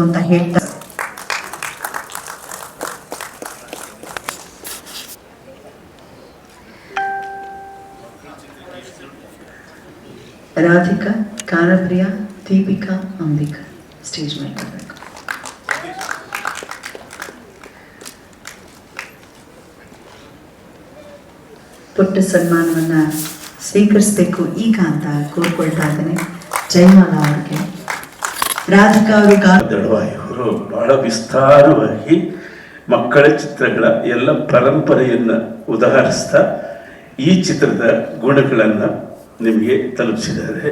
ಅಂತ ಹೇಳ್ತಾರೆ ರಾಧಿಕಾ ಕಾರಪ್ರಿಯ ದೀಪಿಕಾ, ಅಂಬಿಕಾ ಸ್ಟೇಜ್ ಮೇಲೆ ಪುಟ್ಟ ಸನ್ಮಾನವನ್ನ ಸ್ವೀಕರಿಸಬೇಕು ಈಗ ಅಂತ ಕೋರ್ಕೊಳ್ತಾ ಇದ್ದೇನೆ. ಜಯಮಾಲಾ ಅವರಿಗೆ ರಾಧಿಕಾ ಅವರು ಗಾ ಬಹಳ ವಿಸ್ತಾರವಾಗಿ ಮಕ್ಕಳ ಚಿತ್ರಗಳ ಎಲ್ಲ ಪರಂಪರೆಯನ್ನು ಉದಾಹರಿಸ್ತಾ ಈ ಚಿತ್ರದ ಗುಣಗಳನ್ನು ನಿಮಗೆ ತಲುಪಿಸಿದ್ದಾರೆ.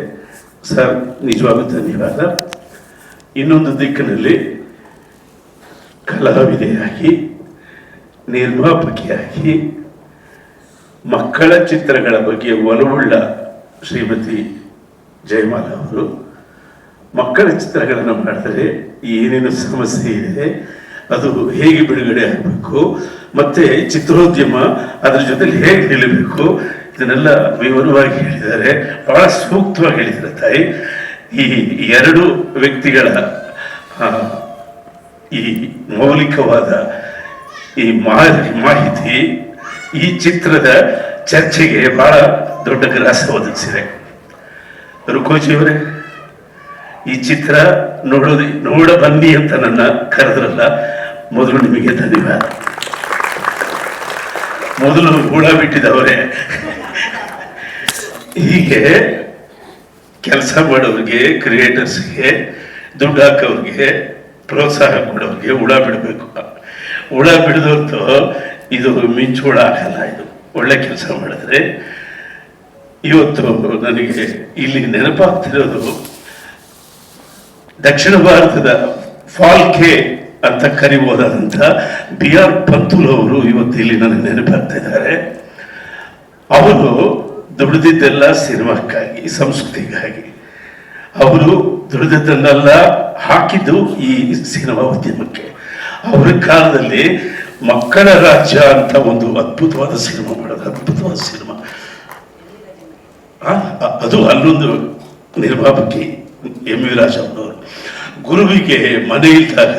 ಸರ್ ನಿಜವಾಗ ಧನ್ಯವಾದ. ಇನ್ನೊಂದು ದಿಕ್ಕಿನಲ್ಲಿ ಕಲಾವಿದೆಯಾಗಿ, ನಿರ್ಮಾಪಕಿಯಾಗಿ, ಮಕ್ಕಳ ಚಿತ್ರಗಳ ಬಗ್ಗೆ ಒಲವುಳ್ಳ ಶ್ರೀಮತಿ ಜಯಮಾಲ ಅವರು ಮಕ್ಕಳ ಚಿತ್ರಗಳನ್ನು ಮಾಡ್ತಾರೆ. ಏನೇನು ಸಮಸ್ಯೆ ಇದೆ, ಅದು ಹೇಗೆ ಬಿಡುಗಡೆ ಆಗಬೇಕು, ಮತ್ತೆ ಚಿತ್ರೋದ್ಯಮ ಅದರ ಜೊತೆಲಿ ಹೇಗೆ ನಿಲ್ಲಬೇಕು, ಇದನ್ನೆಲ್ಲ ವಿವರವಾಗಿ ಹೇಳಿದ್ದಾರೆ. ಬಹಳ ಸೂಕ್ತವಾಗಿ ಹೇಳಿದ್ದಾರೆ ತಾಯಿ. ಈ ಎರಡು ವ್ಯಕ್ತಿಗಳ ಈ ಮೌಲಿಕವಾದ ಈ ಮಾಹಿತಿ ಈ ಚಿತ್ರದ ಚರ್ಚೆಗೆ ಬಹಳ ದೊಡ್ಡ ಗ್ರಾಸ ಒದಗಿಸಿದೆ. ರುಕೋಜಿಯವರೇ ಈ ಚಿತ್ರ ನೋಡೋದು, ನೋಡ ಬನ್ನಿ ಅಂತ ನನ್ನ ಕರೆದ್ರಲ್ಲ, ಮೊದಲು ನಿಮಗೆ ಧನ್ಯವಾದ. ಮೊದಲು ಹುಳ ಬಿಟ್ಟಿದವರೇ. ಹೀಗೆ ಕೆಲಸ ಮಾಡೋರಿಗೆ ಕ್ರಿಯೇಟರ್ಸ್ಗೆ ದುಡ್ಡು ಹಾಕೋರಿಗೆ ಪ್ರೋತ್ಸಾಹ ಕೊಡೋರಿಗೆ ಹುಳ ಬಿಡಬೇಕು. ಹುಳ ಬಿಡದೊತ್ತು ಇದು ಮಿಂಚು ಹುಳ ಆಗಲ್ಲ ಇದು. ಒಳ್ಳೆ ಕೆಲಸ ಮಾಡಿದ್ರೆ ಇವತ್ತು ನನಗೆ ಇಲ್ಲಿ ನೆನಪಾಗ್ತಿರೋದು ದಕ್ಷಿಣ ಭಾರತದ ಫಾಲ್ಕೆ ಅಂತ ಕರಿಬೋದಾದಂಥ ಬಿ ಆರ್ ಪಂತುಲ್ ಅವರು ಇವತ್ತು ಇಲ್ಲಿ ನನಗೆ ನೆನಪಾಗ್ತಾ ಇದ್ದಾರೆ. ಅವರು ದುಡಿದಿದ್ದೆಲ್ಲ ಸಿನಿಮಾಕ್ಕಾಗಿ, ಸಂಸ್ಕೃತಿಗಾಗಿ. ಅವರು ದುಡಿದದ್ದನ್ನೆಲ್ಲ ಹಾಕಿದ್ದು ಈ ಸಿನಿಮಾ ಉದ್ಯಮಕ್ಕೆ. ಅವರ ಕಾಲದಲ್ಲಿ ಮಕ್ಕಳ ರಾಜ್ಯ ಅಂತ ಒಂದು ಅದ್ಭುತವಾದ ಸಿನಿಮಾ ಮಾಡೋದು ಅದ್ಭುತವಾದ ಸಿನಿಮಾ. ಅದು ಅಲ್ಲೊಂದು ನಿರ್ಮಾಪಕಿ ಎಂ ವಿ ರಾಜಮ್ಮನವರು ಗುರುವಿಗೆ ಮನೆ ಇದ್ದಾಗ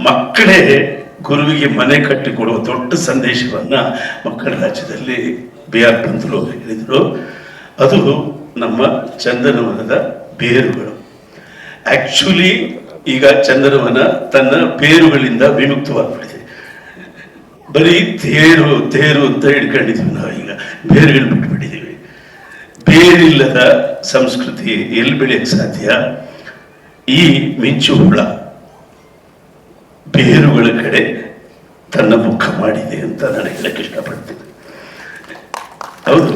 ಮಕ್ಕಳೇ ಗುರುವಿಗೆ ಮನೆ ಕಟ್ಟಿಕೊಡುವ ದೊಡ್ಡ ಸಂದೇಶವನ್ನು ಮಕ್ಕಳ ರಾಜ್ಯದಲ್ಲಿ ಬಿ ಆರ್ ಪಂತರು ಹೇಳಿದರು. ಅದು ನಮ್ಮ ಚಂದನವನದ ಬೇರುಗಳು. ಆ್ಯಕ್ಚುಲಿ ಈಗ ಚಂದನವನ ತನ್ನ ಬೇರುಗಳಿಂದ ವಿಮುಕ್ತವಾಗ್ಬಿಟ್ಟಿದೆ. ಬರೀ ತೇರು ತೇರು ಅಂತ ಹಿಡ್ಕೊಂಡಿದ್ವಿ ನಾವು ಈಗ. ಬೇರುಗಳು ಬಿಟ್ಬಿಟ್ಟಿದ್ದೀವಿ. ಬೇರಿಲ್ಲದ ಸಂಸ್ಕೃತಿ ಎಲ್ಲಿ ಬೆಳೆಯಕ್ಕೆ ಸಾಧ್ಯ? ಈ ಮಿಂಚು ಹುಳ ಬೇರುಗಳ ಕಡೆ ತನ್ನ ಮುಖ ಮಾಡಿದೆ ಅಂತ ನಾನು ಹೇಳಕ್ಕೆ ಇಷ್ಟಪಡ್ತೀನಿ. ಹೌದು.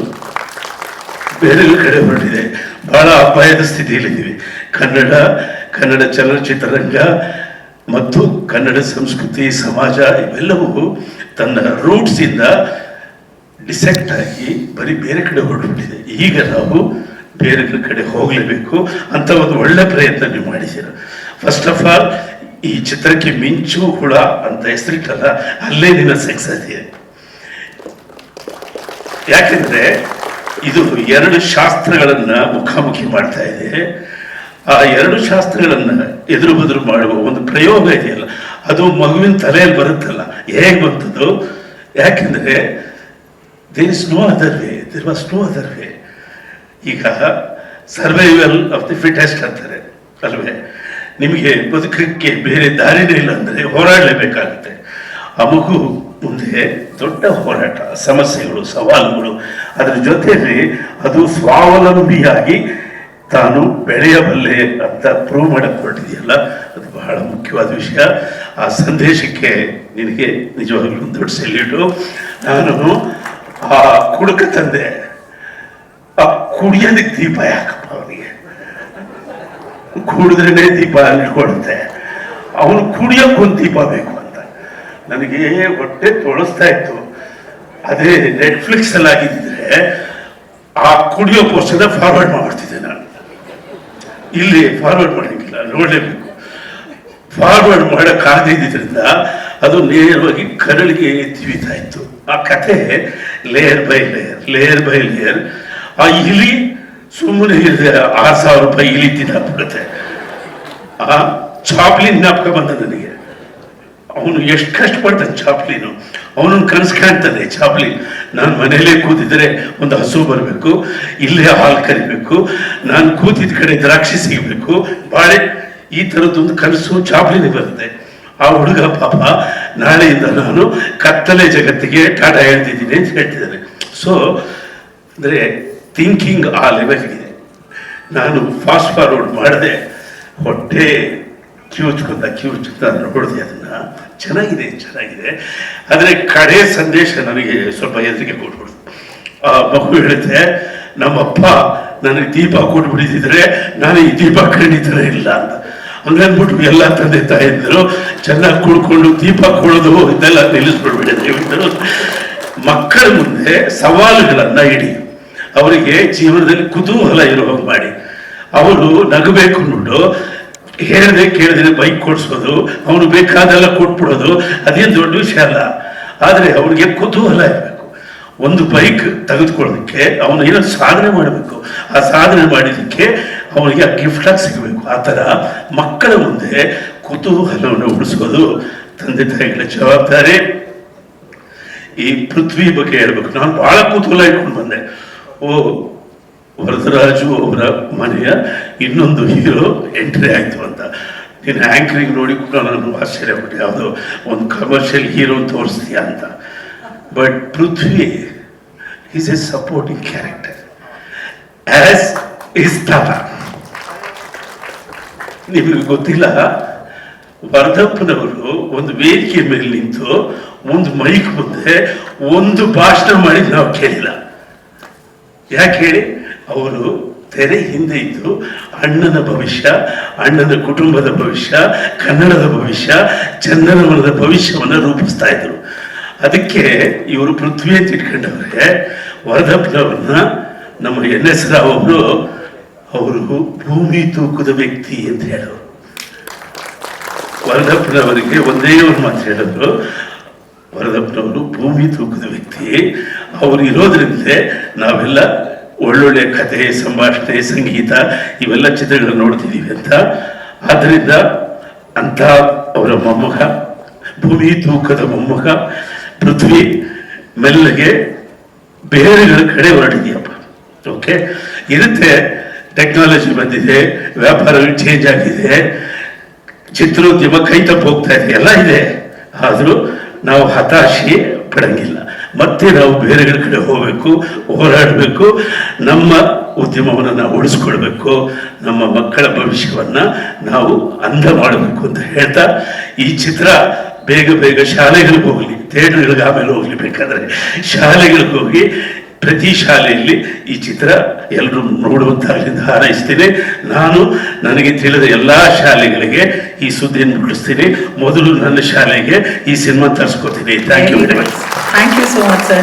ಬೇರೆಲ್ಲ ಕಡೆ ಹೊರಟಿದೆ. ಬಹಳ ಅಪಾಯದ ಸ್ಥಿತಿಯಲ್ಲಿದ್ದೀವಿ ಕನ್ನಡ ಕನ್ನಡ ಚಲನಚಿತ್ರರಂಗ ಮತ್ತು ಕನ್ನಡ ಸಂಸ್ಕೃತಿ, ಸಮಾಜ ಇವೆಲ್ಲವೂ ತನ್ನ ರೂಟ್ಸಿಂದ ಡಿಸೆಕ್ಟ್ ಆಗಿ ಬರೀ ಬೇರೆ ಕಡೆ ಹೊರಟುಬಿಟ್ಟಿದೆ. ಈಗ ನಾವು ಬೇರೆ ಕಡೆ ಹೋಗಲೇಬೇಕು ಅಂತ ಒಂದು ಒಳ್ಳೆ ಪ್ರಯತ್ನ ನೀವು ಮಾಡಿದ್ದೀರ. ಫಸ್ಟ್ ಆಫ್ ಆಲ್ ಈ ಚಿತ್ರಕ್ಕೆ ಮಿಂಚು ಹುಳ ಅಂತ ಹೆಸರಿಟ್ಟಲ್ಲ, ಅಲ್ಲೇ ನಿನ್ನ ಸಕ್ಸಸ್ ಇದೆ ಯಾಕೆಂದ್ರೆ ಇದು ಎರಡು ಶಾಸ್ತ್ರಗಳನ್ನ ಮುಖಾಮುಖಿ ಮಾಡ್ತಾ ಇದೆ. ಆ ಎರಡು ಶಾಸ್ತ್ರಗಳನ್ನ ಎದುರು ಬದುರು ಮಾಡುವ ಒಂದು ಪ್ರಯೋಗ ಇದೆಯಲ್ಲ, ಅದು ಮಗುವಿನ ತಲೆಯಲ್ಲಿ ಬರುತ್ತಲ್ಲ, ಹೇಗೆ ಬಂತದ್ದು ಯಾಕೆಂದ್ರೆ there is no other way there was no other way ಈಗ ಸರ್ವೈವಲ್ ಆಫ್ ದಿ ಫಿಟೆಸ್ಟ್ ಅಂತಾರೆ, ಅಲ್ವೇ? ನಿಮಗೆ ಬದುಕಕ್ಕೆ ಬೇರೆ ದಾರಿನೇ ಇಲ್ಲ ಅಂದರೆ ಹೋರಾಡಲೇಬೇಕಾಗುತ್ತೆ. ಆ ಮಗು ಮುಂದೆ ದೊಡ್ಡ ಹೋರಾಟ, ಸಮಸ್ಯೆಗಳು, ಸವಾಲುಗಳು. ಅದರ ಜೊತೆಯಲ್ಲಿ ಅದು ಸ್ವಾವಲಂಬಿಯಾಗಿ ತಾನು ಬೆಳೆಯಬಲ್ಲೆ ಅಂತ ಪ್ರೂವ್ ಮಾಡಕ್ಕೆ ಹೊರಟಿದೆಯಲ್ಲ ಅದು ಬಹಳ ಮುಖ್ಯವಾದ ವಿಷಯ. ಆ ಸಂದೇಶಕ್ಕೆ ನಿನಗೆ ನಿಜವಾಗ್ಲೂ ಒಂದು ದೊಡ್ಡ ಸೆಲ್ಯೂಟು ನಾನು ಆ ಕುಡುಕ ತಂದೆ ಕುಡಿಯೋದಕ್ಕೆ ದೀಪ ಯಾಕಪ್ಪ ಅವನಿಗೆ? ಕುಡಿದ್ರೇನೆ ದೀಪ ಇಟ್ಕೊಳುತ್ತೆ ಅವನು ಕುಡಿಯೋಕೆ ಒಂದು ದೀಪ ಬೇಕು ಅಂತ. ನನಗೆ ಹೊಟ್ಟೆ ತೊಳಸ್ತಾ ಇತ್ತು. ಅದೇ ನೆಟ್ಫ್ಲಿಕ್ಸ್ ಅಲ್ಲಿ ಆಗಿದ್ದಿದ್ರೆ ಆ ಕುಡಿಯೋ ಪೋರ್ಷನ್ ಫಾರ್ವರ್ಡ್ ಮಾಡ್ತಿದ್ದೆ ನಾನು. ಇಲ್ಲಿ ಫಾರ್ವರ್ಡ್ ಮಾಡಲಿಕ್ಕಿಲ್ಲ, ನೋಡಲೇಬೇಕು. ಫಾರ್ವರ್ಡ್ ಮಾಡಕ್ಕಾಗದಿದ್ದರಿಂದ ಅದು ನೇರವಾಗಿ ಕರಳಿಗೆ ತಿವಿತಾ ಇತ್ತು. ಆ ಕತೆ layer by layer layer by layer ಆ ಇಲಿ ಸುಮ್ಮನೆ ಆರು ಸಾವಿರ ರೂಪಾಯಿ ಇಲಿ ತಿನ್ನಬಿಡುತ್ತೆ ಆ ಚಾಪ್ಲಿನ್ ಜ್ಞಾಪಕ ಬಂದ ನನಗೆ? ಅವನು ಎಷ್ಟು ಕಷ್ಟಪಡ್ತಾನೆ ಚಾಪ್ಲಿನು. ಅವನನ್ನು ಕನಸು ಕಾಣ್ತಾನೆ ಚಾಪ್ಲಿನ್. ನಾನು ಮನೆಯಲ್ಲೇ ಕೂತಿದ್ರೆ ಒಂದು ಹಸು ಬರಬೇಕು, ಇಲ್ಲೇ ಹಾಲು ಕರಿಬೇಕು, ನಾನು ಕೂತಿದ್ದ ಕಡೆ ದ್ರಾಕ್ಷಿ ಸಿಗಬೇಕು, ಬಾಳೆ ಈ ಥರದ್ದೊಂದು ಕನಸು ಚಾಪ್ಲಿನಿಗೆ ಬರುತ್ತೆ. ಆ ಹುಡುಗ ಪಾಪ ನಾಳೆಯಿಂದ ನಾನು ಕತ್ತಲೆ ಜಗತ್ತಿಗೆ ಟಾಟಾ ಹೇಳ್ತಿದ್ದೀನಿ ಅಂತ ಹೇಳ್ತಿದ್ದಾನೆ ಸೊ ಅಂದರೆ ಥಿಂಕಿಂಗ್ ಆ ಲೆವೆಲ್ಗಿದೆ ನಾನು ಫಾಸ್ಟ್ ಫಾರ್ವರ್ಡ್ ಮಾಡಿದೆ, ಹೊಟ್ಟೆ ಕಿವುಚ್ಕೊಂತ ಕಿವುಚ್ಕೊಂತ ನೋಡಿದೆ ಅದನ್ನು. ಚೆನ್ನಾಗಿದೆ ಚೆನ್ನಾಗಿದೆ. ಆದರೆ ಕಡೆ ಸಂದೇಶ ನನಗೆ ಸ್ವಲ್ಪ ಹೆದರಿಕೆ ಕೊಟ್ಬಿಡ್ತು. ಆ ಮಗು ಹೇಳುತ್ತೆ ನಮ್ಮಪ್ಪ ನನಗೆ ದೀಪ ಕೊಟ್ಬಿಟ್ಟಿದ್ರೆ ನಾನು ಈ ದೀಪ ಕಂಡಿದ್ರೆ ಇಲ್ಲ ಅಂತ. ಹಂಗನ್ಬಿಟ್ಟು ಎಲ್ಲ ತಂದೆ ತಾಯಿದ್ರು ಚೆನ್ನಾಗಿ ಕುಡ್ಕೊಂಡು ದೀಪ ಕೊಡೋದು ಇದೆಲ್ಲ ನಿಲ್ಲಿಸ್ಬಿಡ್ಬಿಡಿದ್ರೆ ಮಕ್ಕಳ ಮುಂದೆ ಸವಾಲುಗಳನ್ನು ಇಡಿ. ಅವರಿಗೆ ಜೀವನದಲ್ಲಿ ಕುತೂಹಲ ಇರೋ ಹಾಗೆ ಮಾಡಿ. ಅವರು ನಗಬೇಕು ನೋಡು. ಹೇಳಿದೆ ಕೇಳಿದ್ರೆ ಬೈಕ್ ಕೊಡಿಸೋದು ಅವನು ಬೇಕಾದೆಲ್ಲ ಕೊಟ್ಬಿಡೋದು, ಅದೇನು ದೊಡ್ಡ ವಿಷಯ ಅಲ್ಲ. ಆದರೆ ಅವ್ರಿಗೆ ಕುತೂಹಲ ಇರಬೇಕು. ಒಂದು ಬೈಕ್ ತೆಗೆದುಕೊಳ್ಳೋದಕ್ಕೆ ಅವನು ಏನೋ ಸಾಧನೆ ಮಾಡಬೇಕು. ಆ ಸಾಧನೆ ಮಾಡಿದ್ದಕ್ಕೆ ಅವನಿಗೆ ಆ ಗಿಫ್ಟಾಗಿ ಸಿಗಬೇಕು. ಆ ಥರ ಮಕ್ಕಳ ಮುಂದೆ ಕುತೂಹಲವನ್ನು ಉಳಿಸೋದು ತಂದೆ ತಾಯಿಗಳ ಜವಾಬ್ದಾರಿ. ಈ ಪೃಥ್ವಿ ಬಗ್ಗೆ ಹೇಳ್ಬೇಕು. ನಾನು ಬಹಳ ಕುತೂಹಲ ಇಟ್ಕೊಂಡು ಬಂದೆ. ಓ, ವರದರಾಜು ಅವರ ಮನೆಯ ಇನ್ನೊಂದು ಹೀರೋ ಎಂಟ್ರಿ ಆಯಿತು ಅಂತ. ನೀನು ಆ್ಯಂಕರಿಂಗ್ ನೋಡಿ ಕೂಡ ನಾನು ಆಶ್ಚರ್ಯಪಟ್ಟೆ ಯಾವುದೋ ಒಂದು ಕಮರ್ಷಿಯಲ್ ಹೀರೋ ತೋರಿಸ್ತೀಯ ಅಂತ. But Prithvi is a supporting character as is ತಾತ ನಿಮಗೆ ಗೊತ್ತಿಲ್ಲ ವರ್ಧಪ್ಪನವರು ಒಂದು ವೇದಿಕೆ ಮೇಲೆ ನಿಂತು ಒಂದು ಮೈಕ್ ಮುಂದೆ ಒಂದು ಭಾಷಣ ಮಾಡಿ ನಾವು ಕೇಳಿಲ್ಲ. ಯಾಕೆ ಹೇಳಿ? ಅವರು ತೆರೆ ಹಿಂದೆ ಇದ್ದು ಅಣ್ಣನ ಭವಿಷ್ಯ, ಅಣ್ಣನ ಕುಟುಂಬದ ಭವಿಷ್ಯ, ಕನ್ನಡದ ಭವಿಷ್ಯ, ಚಂದನವನದ ಭವಿಷ್ಯವನ್ನು ರೂಪಿಸ್ತಾ ಇದ್ರು. ಅದಕ್ಕೆ ಇವರು ಪೃಥ್ವಿ ಅಂತ ಇಟ್ಕೊಂಡವ್ರೆ ವರದಪ್ಪನವ್ರನ್ನ ನಮ್ಮ ಎನ್ ಎಸ್ ರಾವ್ ಅವರು ಅವರು ಭೂಮಿ ತೂಕದ ವ್ಯಕ್ತಿ ಅಂತ ಹೇಳೋರು. ವರದಪ್ಪನವರಿಗೆ ಒಂದೇ ಒಂದು ಮಾತು ಹೇಳಿದ್ರು ವರದಪ್ಪನವರು ಭೂಮಿ ತೂಕದ ವ್ಯಕ್ತಿ ಅವರು ಇರೋದ್ರಿಂದ ನಾವೆಲ್ಲ ಒಳ್ಳೊಳ್ಳೆ ಕಥೆ, ಸಂಭಾಷಣೆ, ಸಂಗೀತ ಇವೆಲ್ಲ ಚಿತ್ರಗಳು ನೋಡ್ತಿದ್ದೀವಿ ಅಂತ. ಆದ್ದರಿಂದ ಅಂತ ಅವರ ಮೊಮ್ಮಗ, ಭೂಮಿ ತೂಕದ ಮೊಮ್ಮಗ, ಪೃಥ್ವಿ ಮೆಲ್ಲಗೆ ಬೇರೆಗಳ ಕಡೆ ಹೊರಟಿದೆಯಪ್ಪ. ಓಕೆ ಇರುತ್ತೆ ಟೆಕ್ನಾಲಜಿ ಬಂದಿದೆ, ವ್ಯಾಪಾರಗಳು ಚೇಂಜ್ ಆಗಿದೆ, ಚಿತ್ರೋದ್ಯಮ ಕೈ ತಪ್ಪು ಹೋಗ್ತಾ ಇದೆ, ಎಲ್ಲ ಇದೆ. ಆದರೂ ನಾವು ಹತಾಶೆ ಪಡಂಗಿಲ್ಲ. ಮತ್ತೆ ನಾವು ಬೇರೆ ಕಡೆ ಹೋಗಬೇಕು, ಹೋರಾಡಬೇಕು, ನಮ್ಮ ಉದ್ಯಮವನ್ನು ನಾವು ಉಳಿಸ್ಕೊಳ್ಬೇಕು, ನಮ್ಮ ಮಕ್ಕಳ ಭವಿಷ್ಯವನ್ನು ನಾವು ಅಂದ ಮಾಡಬೇಕು ಅಂತ ಹೇಳ್ತಾ ಈ ಚಿತ್ರ ಬೇಗ ಬೇಗ ಶಾಲೆಗಳಿಗೆ ಹೋಗಲಿ ಥಿಯೇಟರ್ಗಳಿಗೆ ಆಮೇಲೆ ಹೋಗ್ಲಿ ಬೇಕಾದರೆ. ಶಾಲೆಗಳಿಗೆ ಹೋಗಿ ಪ್ರತಿ ಶಾಲೆಯಲ್ಲಿ ಈ ಚಿತ್ರ ಎಲ್ಲರೂ ನೋಡುವಂತಾಗಲಿಂದ ಹಾರೈಸ್ತೀನಿ. ನಾನು ನನಗೆ ತಿಳಿದ ಎಲ್ಲ ಶಾಲೆಗಳಿಗೆ ಈ ಸುದ್ದಿಯನ್ನು ಬಿಡಿಸ್ತೀನಿ. ಮೊದಲು ನನ್ನ ಶಾಲೆಗೆ ಈ cinema ತರಿಸ್ಕೊತೀನಿ thank you very much thank you so much sir.